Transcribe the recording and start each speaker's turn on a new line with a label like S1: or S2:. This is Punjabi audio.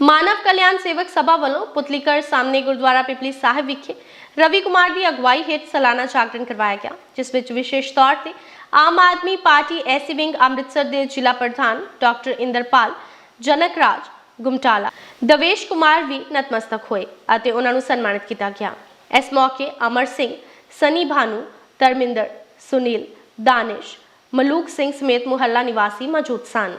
S1: ਮਾਨਵ ਕਲਿਆਣ ਸੇਵਕ ਸਭਾ ਵੱਲੋਂ ਪੁਤਲੀਕਰ ਸਾਹਮਣੇ ਗੁਰਦੁਆਰਾ ਪਿਪਲੀ ਸਾਹਿਬ ਵਿਖੇ ਰਵੀ ਕੁਮਾਰ ਦੀ ਅਗਵਾਈ ਹੇਠ ਸਾਲਾਨਾ ਜਾਗਰਣ ਕਰਵਾਇਆ ਗਿਆ ਜਿਸ ਵਿੱਚ ਵਿਸ਼ੇਸ਼ ਤੌਰ ਤੇ Aam Aadmi Party SC wing Amritsar ਦੇ ਜ਼ਿਲ੍ਹਾ ਪ੍ਰਧਾਨ ਡਾਕਟਰ ਇੰਦਰਪਾਲ ਜਨਕ ਰਾਜ ਗੁਮਟਾਲਾ ਦਵੇਸ਼ ਕੁਮਾਰ ਵੀ ਨਤਮਸਤਕ ਹੋਏ ਅਤੇ ਉਹਨਾਂ ਨੂੰ ਸਨਮਾਨਿਤ ਕੀਤਾ ਗਿਆ ਇਸ ਮੌਕੇ ਅਮਰ ਸਿੰਘ ਸਨੀ ਭਾਨੂ ਧਰਮਿੰਦਰ ਸੁਨੀਲ ਦਾਨਿਸ਼ ਮਲੂਕ ਸਿੰਘ ਸਮੇਤ ਮੁਹੱਲਾ ਨਿਵਾਸੀ ਮੌਜੂਦ ਸਨ